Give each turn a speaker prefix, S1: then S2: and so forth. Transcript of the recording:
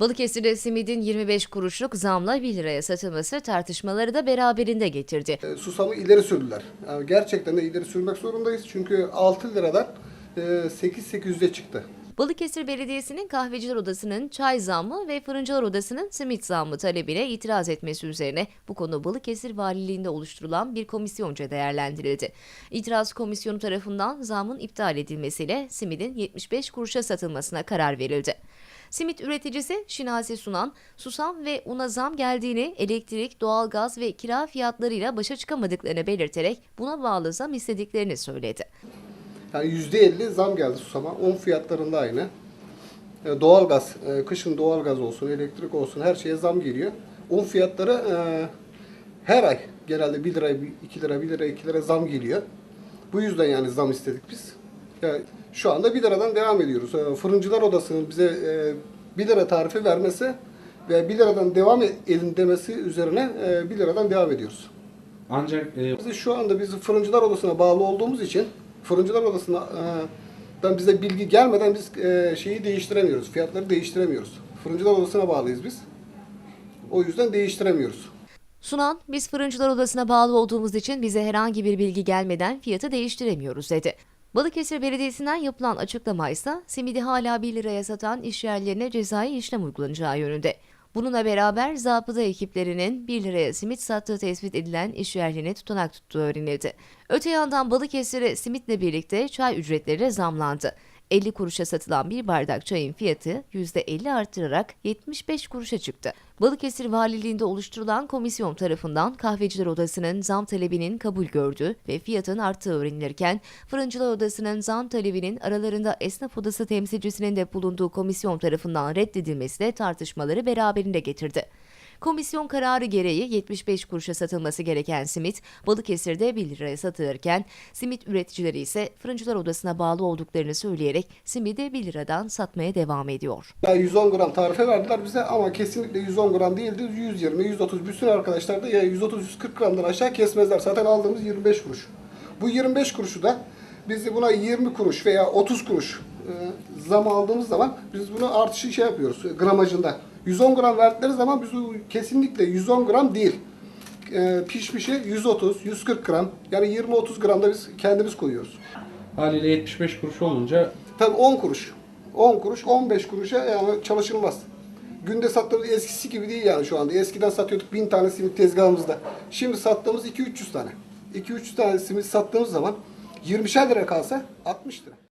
S1: Balıkesir'de simidin 25 kuruşluk zamla 1 liraya satılması tartışmaları da beraberinde getirdi.
S2: E, Susamı ileri sürdüler. Yani gerçekten de ileri sürmek zorundayız. Çünkü 6 liradan e, 8-800'e çıktı.
S1: Balıkesir Belediyesi'nin kahveciler odasının çay zammı ve fırıncılar odasının simit zammı talebine itiraz etmesi üzerine bu konu Balıkesir Valiliğinde oluşturulan bir komisyonca değerlendirildi. İtiraz komisyonu tarafından zamın iptal edilmesiyle simidin 75 kuruşa satılmasına karar verildi. Simit üreticisi Şinasi Sunan, susam ve una zam geldiğini, elektrik, doğalgaz ve kira fiyatlarıyla başa çıkamadıklarını belirterek buna bağlı zam istediklerini söyledi.
S2: Yani %50 zam geldi susama. Un fiyatlarında aynı. E, Doğalgaz, e, kışın doğalgaz olsun, elektrik olsun her şeye zam geliyor. Un fiyatları e, her ay genelde 1 lira, 2 lira, 1 lira, 2 lira zam geliyor. Bu yüzden yani zam istedik biz. Yani şu anda 1 liradan devam ediyoruz. E, Fırıncılar Odası'nın bize e, 1 lira tarifi vermesi ve 1 liradan devam edin demesi üzerine e, 1 liradan devam ediyoruz.
S3: Ancak e,
S2: Biz şu anda biz fırıncılar odasına bağlı olduğumuz için fırıncılar odasına e, bize bilgi gelmeden biz e, şeyi değiştiremiyoruz. Fiyatları değiştiremiyoruz. Fırıncılar odasına bağlıyız biz. O yüzden değiştiremiyoruz.
S1: Sunan, biz fırıncılar odasına bağlı olduğumuz için bize herhangi bir bilgi gelmeden fiyatı değiştiremiyoruz dedi. Balıkesir Belediyesi'nden yapılan açıklama ise simidi hala 1 liraya satan işyerlerine cezai işlem uygulanacağı yönünde. Bununla beraber zabıta ekiplerinin 1 liraya simit sattığı tespit edilen işyerlerine tutanak tuttuğu öğrenildi. Öte yandan Balıkesir'e simitle birlikte çay ücretleri zamlandı. 50 kuruşa satılan bir bardak çayın fiyatı %50 artırarak 75 kuruşa çıktı. Balıkesir Valiliğinde oluşturulan komisyon tarafından kahveciler odasının zam talebinin kabul gördüğü ve fiyatın arttığı öğrenilirken Fırıncılar Odası'nın zam talebinin aralarında esnaf odası temsilcisinin de bulunduğu komisyon tarafından reddedilmesi de tartışmaları beraberinde getirdi. Komisyon kararı gereği 75 kuruşa satılması gereken simit Balıkesir'de 1 liraya satılırken simit üreticileri ise Fırıncılar Odası'na bağlı olduklarını söyleyerek simidi 1 liradan satmaya devam ediyor.
S2: Yani 110 gram tarife verdiler bize ama kesinlikle 110 gram değildi. 120, 130 bütün arkadaşlar da ya 130-140 gramdan aşağı kesmezler. Zaten aldığımız 25 kuruş. Bu 25 kuruşu da biz buna 20 kuruş veya 30 kuruş e, zam aldığımız zaman biz bunu artışı şey yapıyoruz gramajında. 110 gram verdikleri zaman biz kesinlikle 110 gram değil. E, pişmişi 130, 140 gram yani 20-30 gram da biz kendimiz koyuyoruz.
S3: haliyle 75 kuruş olunca
S2: Tabii 10 kuruş. 10 kuruş, 15 kuruşa yani çalışılmaz. Günde sattığımız eskisi gibi değil yani şu anda. Eskiden satıyorduk 1000 tane simit tezgahımızda. Şimdi sattığımız 2-300 tane. 2-300 tane simit sattığımız zaman 20'şer lira kalsa 60 lira.